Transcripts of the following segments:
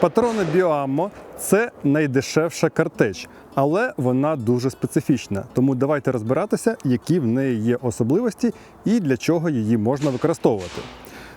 Патрони Біоаммо це найдешевша картеч, але вона дуже специфічна. Тому давайте розбиратися, які в неї є особливості і для чого її можна використовувати.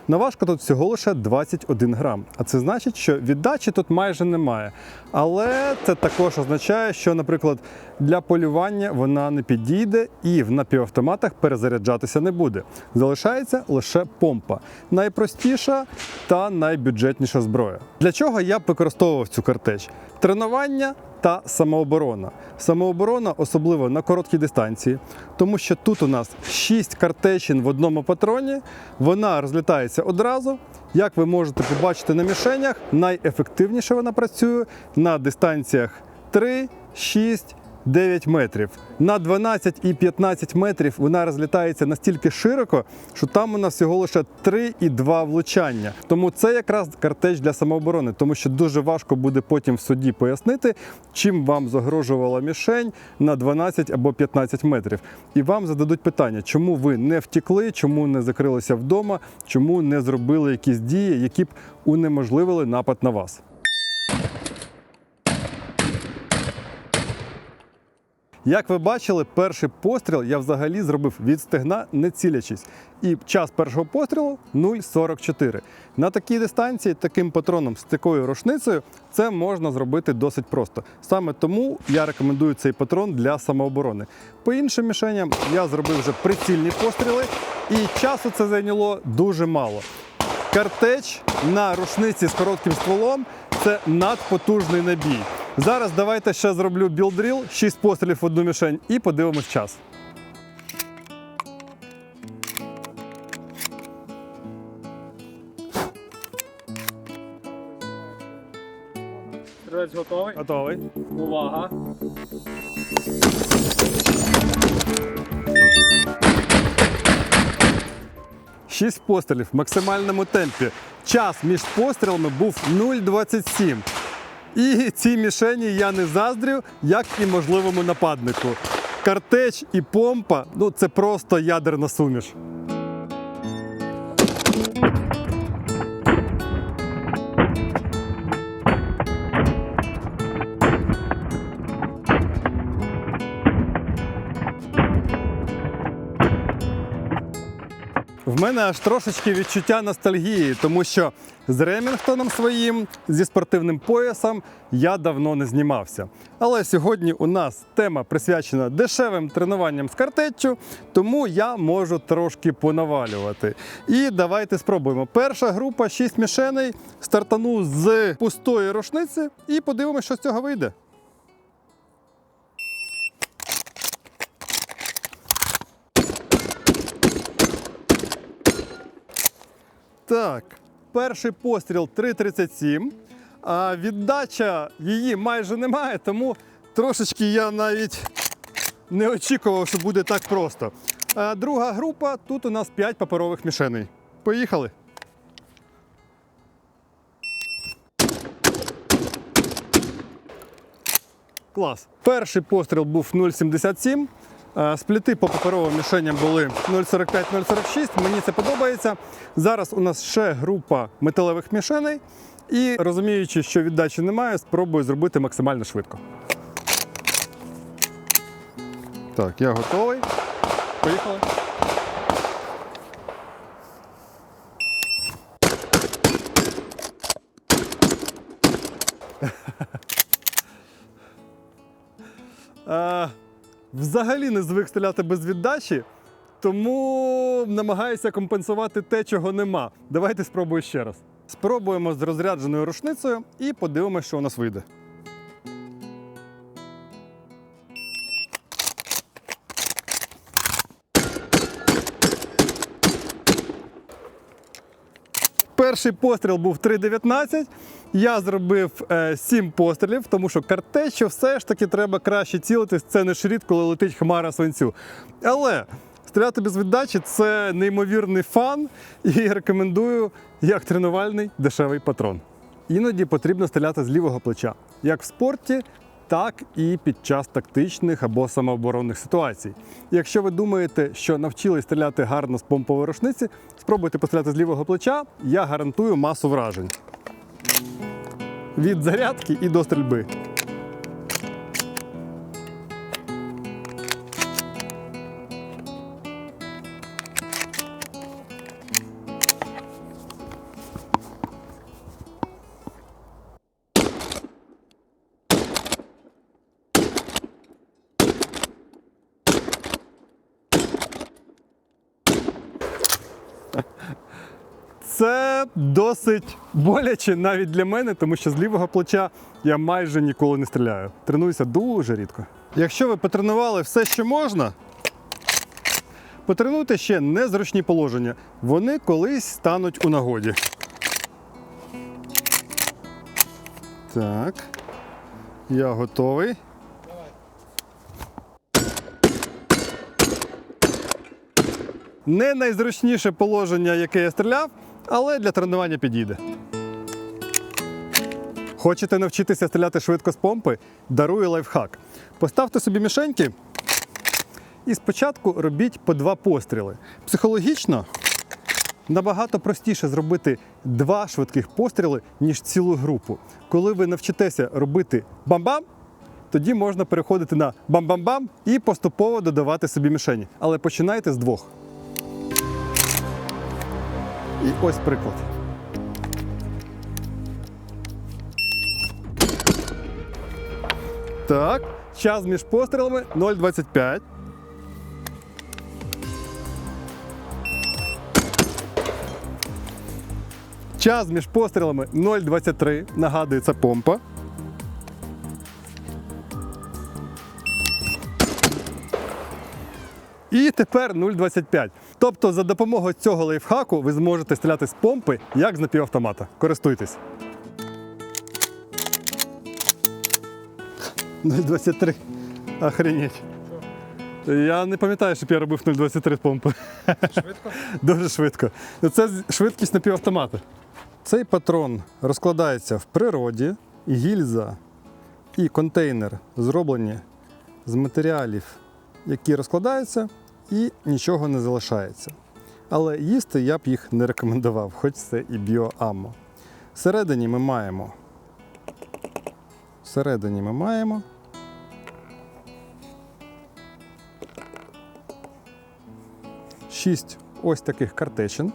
Наважка тут всього лише 21 грам, а це значить, що віддачі тут майже немає. Але це також означає, що, наприклад, для полювання вона не підійде і в напівавтоматах перезаряджатися не буде. Залишається лише помпа. Найпростіша та найбюджетніша зброя. Для чого я б використовував цю картеч? Тренування та самооборона. Самооборона особливо на короткій дистанції, тому що тут у нас 6 картечин в одному патроні, вона розлітається одразу. Як ви можете побачити на мішенях, найефективніше вона працює на дистанціях 3, 6, 9 метрів. На 12 і 15 метрів вона розлітається настільки широко, що там нас всього лише 3 і 2 влучання. Тому це якраз картеч для самооборони, тому що дуже важко буде потім в суді пояснити, чим вам загрожувала мішень на 12 або 15 метрів. І вам зададуть питання, чому ви не втікли, чому не закрилися вдома, чому не зробили якісь дії, які б унеможливили напад на вас. Як ви бачили, перший постріл я взагалі зробив від стегна, не цілячись. І час першого пострілу 0,44. На такій дистанції, таким патроном з такою рушницею, це можна зробити досить просто. Саме тому я рекомендую цей патрон для самооборони. По іншим мішеням я зробив вже прицільні постріли, і часу це зайняло дуже мало. Картеч на рушниці з коротким стволом це надпотужний набій. Зараз давайте ще зроблю білдріл, 6 пострілів в одну мішень і подивимось час. Стрілець готовий. Готовий. Увага. Шість пострілів в максимальному темпі. Час між пострілами був 0,27. І цій мішені я не заздрю, як і можливому нападнику. Картеч і помпа ну це просто ядерна суміш. В мене аж трошечки відчуття ностальгії, тому що з Ремінгтоном своїм зі спортивним поясом я давно не знімався. Але сьогодні у нас тема присвячена дешевим тренуванням з картеччю, тому я можу трошки понавалювати. І давайте спробуємо. Перша група 6 мішеней. Стартану з пустої рушниці і подивимося, що з цього вийде. Так, перший постріл 3.37, а віддача її майже немає, тому трошечки я навіть не очікував, що буде так просто. А друга група, тут у нас 5 паперових мішеней. Поїхали. Клас. Перший постріл був 0,77. Е, Спліти по паперовим мішеням були 0,45-0,46. Мені це подобається. Зараз у нас ще група металевих мішеней. І розуміючи, що віддачі немає, спробую зробити максимально швидко. Так, я готовий. Поїхали. Е, Взагалі не звик стріляти без віддачі, тому намагаюся компенсувати те, чого нема. Давайте спробую ще раз. Спробуємо з розрядженою рушницею і подивимося, що у нас вийде. Перший постріл був 3,19. Я зробив е, 7 пострілів, тому що картечу все ж таки треба краще цілитись. Це не шрід, коли летить хмара свинцю. Але стріляти без віддачі це неймовірний фан і рекомендую як тренувальний дешевий патрон. Іноді потрібно стріляти з лівого плеча, як в спорті, так і під час тактичних або самооборонних ситуацій. Якщо ви думаєте, що навчились стріляти гарно з помпової рушниці, спробуйте постріляти з лівого плеча, я гарантую масу вражень. від зарядки і до стрільби. Це досить боляче навіть для мене, тому що з лівого плеча я майже ніколи не стріляю. Тренуюся дуже рідко. Якщо ви потренували все, що можна, потренуйте ще незручні положення. Вони колись стануть у нагоді. Так. Я готовий. Не найзручніше положення, яке я стріляв, але для тренування підійде. Хочете навчитися стріляти швидко з помпи? Дарую лайфхак. Поставте собі мішеньки і спочатку робіть по два постріли. Психологічно набагато простіше зробити два швидких постріли, ніж цілу групу. Коли ви навчитеся робити бам-бам, тоді можна переходити на бам-бам-бам і поступово додавати собі мішені. Але починайте з двох. І ось приклад. Так, час між пострілами 0,25. Час між пострілами 0,23. Нагадується помпа. І тепер 0,25. Тобто за допомогою цього лайфхаку ви зможете стріляти з помпи, як з напівавтомата. Користуйтесь. 0,23. Охренеть. Я не пам'ятаю, щоб я робив 0,23 з помпи. Швидко? Дуже швидко. Ну, Це швидкість напівавтомата. Цей патрон розкладається в природі, і гільза і контейнер зроблені з матеріалів, які розкладаються, і нічого не залишається. Але їсти я б їх не рекомендував, хоч це і біоаммо. Всередині ми маємо. Всередині ми маємо. Шість ось таких картечин.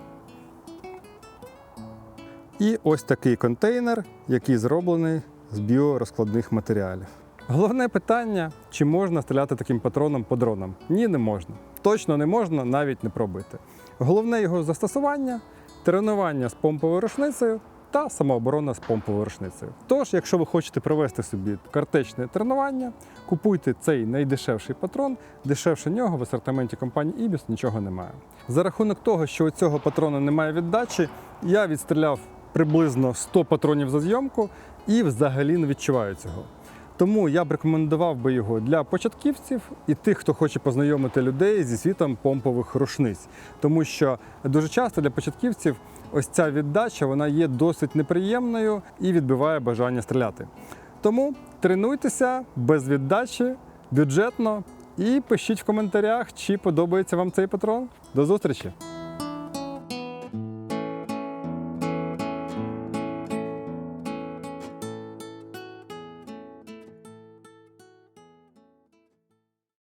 І ось такий контейнер, який зроблений з біорозкладних матеріалів. Головне питання: чи можна стріляти таким патроном по дронам? Ні, не можна. Точно не можна, навіть не пробуйте. Головне його застосування, тренування з помповою рушницею та самооборона з помповою рушницею. Тож, якщо ви хочете провести собі картечне тренування, купуйте цей найдешевший патрон, дешевше нього в асортименті компанії Ibis нічого немає. За рахунок того, що у цього патрона немає віддачі, я відстріляв приблизно 100 патронів за зйомку і взагалі не відчуваю цього. Тому я б рекомендував би його для початківців і тих, хто хоче познайомити людей зі світом помпових рушниць. Тому що дуже часто для початківців ось ця віддача вона є досить неприємною і відбиває бажання стріляти. Тому тренуйтеся без віддачі, бюджетно і пишіть в коментарях, чи подобається вам цей патрон. До зустрічі!